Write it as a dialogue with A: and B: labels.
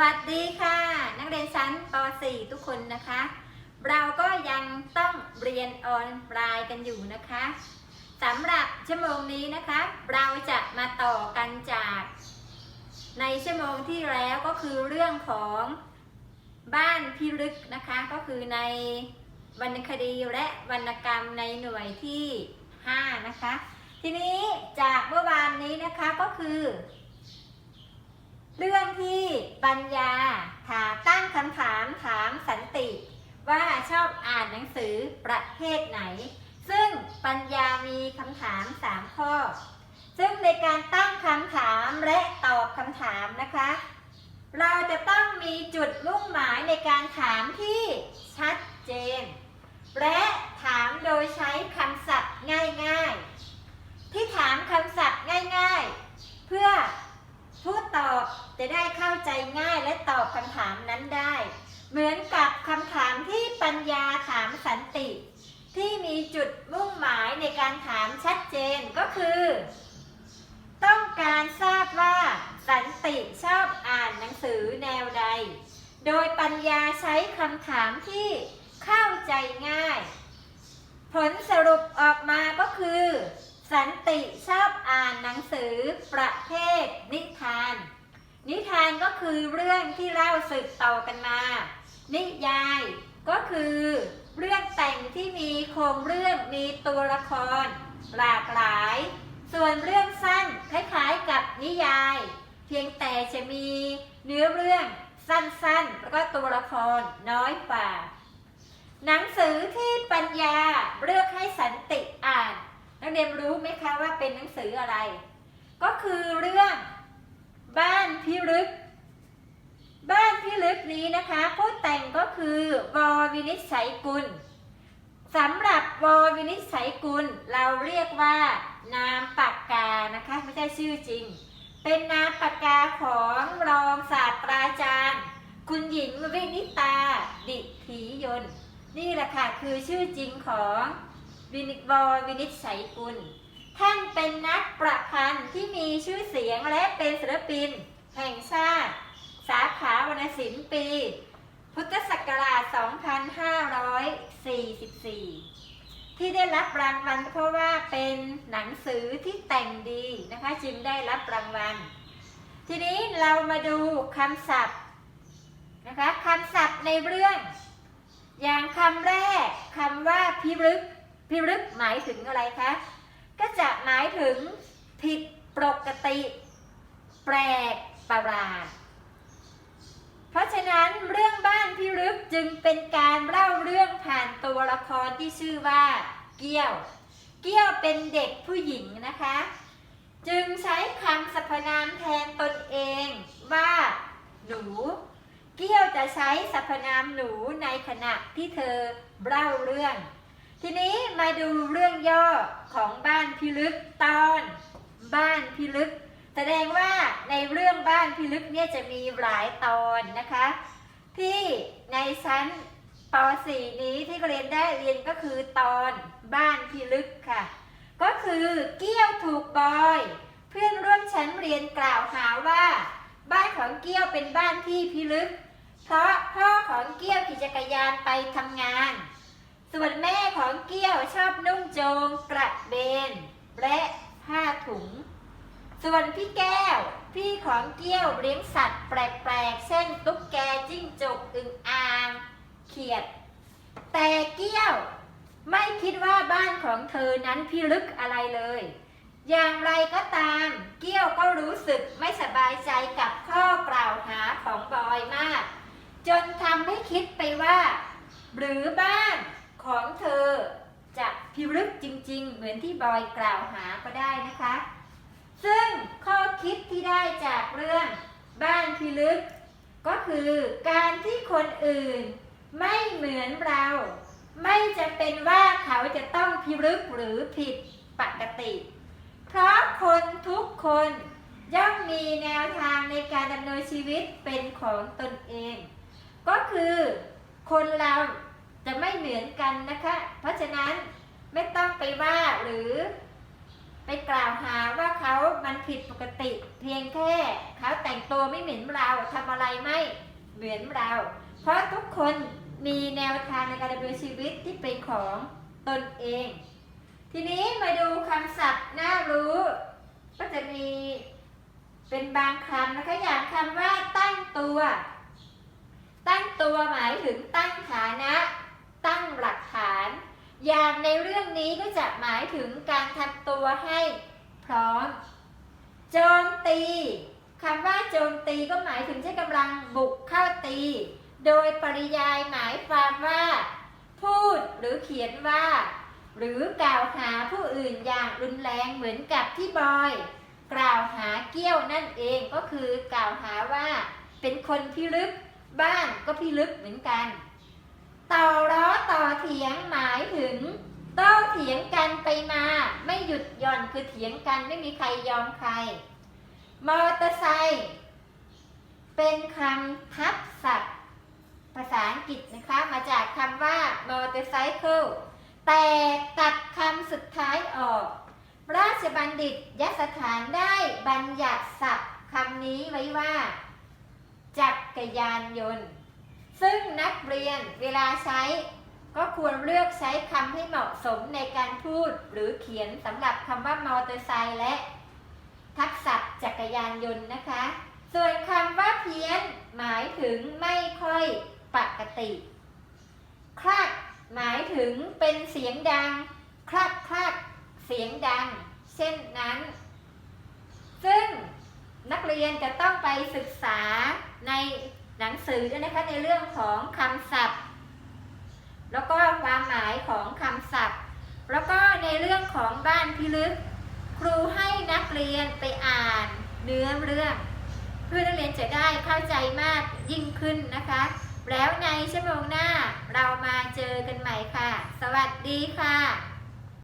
A: วัสดีค่ะ นักเรียนชั้นป .4 ทุกคนนะคะ เราก็ยังต้องเรียนออนไลน์กันอยู่นะคะสำหรับชั่วโมงนี้นะคะ เราจะมาต่อกันจาก ในชั่วโมงที่แล้วก็คือเรื่องของบ้านพิรึกนะคะ ก็คือในวรรณคดีและวรรณกรรมในหน่วยที่ 5 นะคะ ทีนี้จากเมื่อวานนี้นะคะก็คือ เรื่องที่ปัญญาถามตั้งคำถามถามสันติ ว่าชอบอ่านหนังสือประเภทไหน ซึ่งปัญญามีคำถาม 3 ข้อ ซึ่งในการตั้งคำถามและตอบคำถามนะคะ เราจะต้องมีจุดมุ่งหมายในการถามที่ชัดเจน และถามโดยใช้คำศัพท์ง่ายๆ ที่ถามคำศัพท์ง่ายๆ เพื่อผู้ตอบจะได้เข้าใจง่ายและตอบคำถามนั้นได้ เหมือนกับคำถามที่ปัญญาถามสันติ ที่มีจุดมุ่งหมายใน การถามชัดเจนก็คือ ต้องการทราบว่าสันติชอบอ่านหนังสือแนวใด โดยปัญญาใช้คำถามที่เข้าใจง่าย ผลสรุปออกมาก็คือ สันติชอบอ่านหนังสือประเภทนิทาน นิทานก็คือเรื่องที่เล่าสืบต่อกันมา นิยายก็คือ เรื่องแต่งที่มีโครงเรื่องมีตัวละคร หลากหลาย ส่วนเรื่องสั้นคล้ายๆกับนิยาย เพียงแต่จะมีเนื้อเรื่องสั้นๆ แล้วก็ตัวละครน้อยกว่า หนังสือที่ปัญญาเลือกให้สันติอ่าน นักเรียนรู้ไหมคะว่าเป็นหนังสืออะไร ก็คือเรื่องบ้านพิรึก ลึกนี้นะคะ ผู้แต่งก็คือวอวินิจฉัยกุลสำหรับวอวินิจฉัยกุลเราเรียกว่านามปากกานะคะไม่ใช่ชื่อจริง เป็นนามปากกาของรองศาสตราจารย์ คุณหญิงวินิตาดิถียน นี่แหละค่ะคือชื่อจริงของวินิวอวินิจฉัยกุลท่านเป็นนักประพันธ์ที่มีชื่อเสียงและเป็นศิลปิน แห่งชาติ สาขาวรรณศิลป์ปี พุทธศักราช 2544 ที่ได้รับรางวัลเพราะว่าเป็นหนังสือที่แต่งดีนะคะจึงได้รับรางวัล ทีนี้เรามาดูคำศัพท์นะคะคำศัพท์ในเรื่อง อย่างคำแรกคำว่าพิรึกพิรึกหมายถึงอะไรคะ ก็จะหมายถึงผิดปกติ แปลกประหลาด เพราะฉะนั้นเรื่องบ้านพิรึกจึงเป็นการเล่าเรื่องผ่านตัวละครที่ชื่อว่า เกี้ยว เกี้ยวเป็นเด็กผู้หญิงนะคะ จึงใช้คำสรรพนามแทนตนเองว่า หนู เกี้ยวจะใช้สรรพนามหนูในขณะที่เธอเล่าเรื่อง ทีนี้มาดูเรื่องย่อของบ้านพิลึกตอน บ้านพิลึก แสดงว่าในเรื่องบ้านพิลึกเนี่ยจะมีหลายตอนนะคะ ที่ในชั้นป .4 นี้ที่เรียนได้เรียนก็คือตอนบ้านพิลึกค่ะ ก็คือเกี้ยวถูกบอย เพื่อนร่วมชั้นเรียนกล่าวหาว่า บ้านของเกี้ยวเป็นบ้านที่พิลึก เพราะพ่อของเกี้ยวขี่จักรยานไปทำงาน ส่วนแม่ของเกี้ยวชอบนุ่งโจงกระเบน และผ้าถุง ส่วนพี่แก้ว พี่ของเกี้ยวเลี้ยงสัตว์แปลกๆ เช่นตุ๊กแกจิ้งจกอึ่งอ่าง เขียด แต่เกี้ยว ไม่คิดว่าบ้านของเธอนั้นพิลึกอะไรเลย อย่างไรก็ตาม เกี้ยวก็รู้สึกไม่สบายใจกับข้อกล่าวหาของบอยมาก จนทำให้คิดไปว่า หรือบ้านของเธอจะพิลึกจริงๆ เหมือนที่บอยกล่าวหาก็ได้นะคะ ซึ่งข้อคิดที่ได้จากเรื่องบ้านพิลึก ก็คือการที่คนอื่นไม่เหมือนเรา ไม่จะเป็นว่าเขาจะต้องพิลึกหรือผิดปกติ เพราะคนทุกคนย่อมมีแนวทางในการดำเนินชีวิตเป็นของตนเอง ก็คือคนเราจะไม่เหมือนกันนะคะ เพราะฉะนั้นไม่ต้องไปว่าหรือไปกล่าวหาว่าเขา มันผิดปกติ เพียงแค่เขาแต่งตัวไม่เหมือนเราทำอะไรไม่เหมือนเรา เพราะทุกคนมีแนวทางในการดำเนินชีวิตที่เป็นของตนเอง ทีนี้มาดูคำศัพท์น่ารู้ ก็จะมีเป็นบางคำนะคะอย่างคำว่าตั้งตัว ตั้งตัวหมายถึงตั้งฐานะ ตั้งหลักฐาน อย่างในเรื่องนี้ก็จะหมายถึงการทำตัวให้พร้อม โจมตีคำว่าโจมตีก็หมายถึงใช้กำลังบุกเข้าตี โดยปริยายหมายความว่า พูดหรือเขียนว่า หรือกล่าวหาผู้อื่นอย่างรุนแรงเหมือนกับที่บอย กล่าวหาเกี้ยวนั่นเองก็คือกล่าวหาว่า เป็นคนพิลึกบ้างก็พิลึกเหมือนกัน ต่อล้อต่อเถียงหมายถึง โต้เถียงกันไปมา ไม่หยุดหย่อนคือเถียงกันไม่มีใครยอมใคร มอเตอร์ไซค์เป็นคำทับศัพท์ ภาษาอังกฤษนะคะ มาจากคำว่า motorcycle แต่ตัดคำสุดท้ายออก ราชบัณฑิตยสถานได้บัญญัติศัพท์คำนี้ไว้ว่า จักรยานยนต์ ซึ่งนักเรียนเวลาใช้ ก็ควรเลือกใช้คำให้เหมาะสมในการพูดหรือเขียนสำหรับคำว่ามอเตอร์ไซค์และ ทักษะจักรยานยนต์นะคะ ส่วนคำว่าเพี้ยน หมายถึงไม่ค่อยปกติ คลัก หมายถึงเป็นเสียงดัง คลักคลักเสียงดัง เช่นนั้น ซึ่งนักเรียนจะต้องไปศึกษาในหนังสือด้วยนะคะในเรื่องของคำศัพท์ แล้วก็ความหมายของคำศัพท์ แล้วก็ในเรื่องของบ้านพิลึก ครูให้นักเรียนไปอ่านเนื้อเรื่อง เพื่อนักเรียนจะได้เข้าใจมากยิ่งขึ้นนะคะ แล้วในชั่วโมงหน้าเรามาเจอกันใหม่ค่ะ สวัสดีค่ะ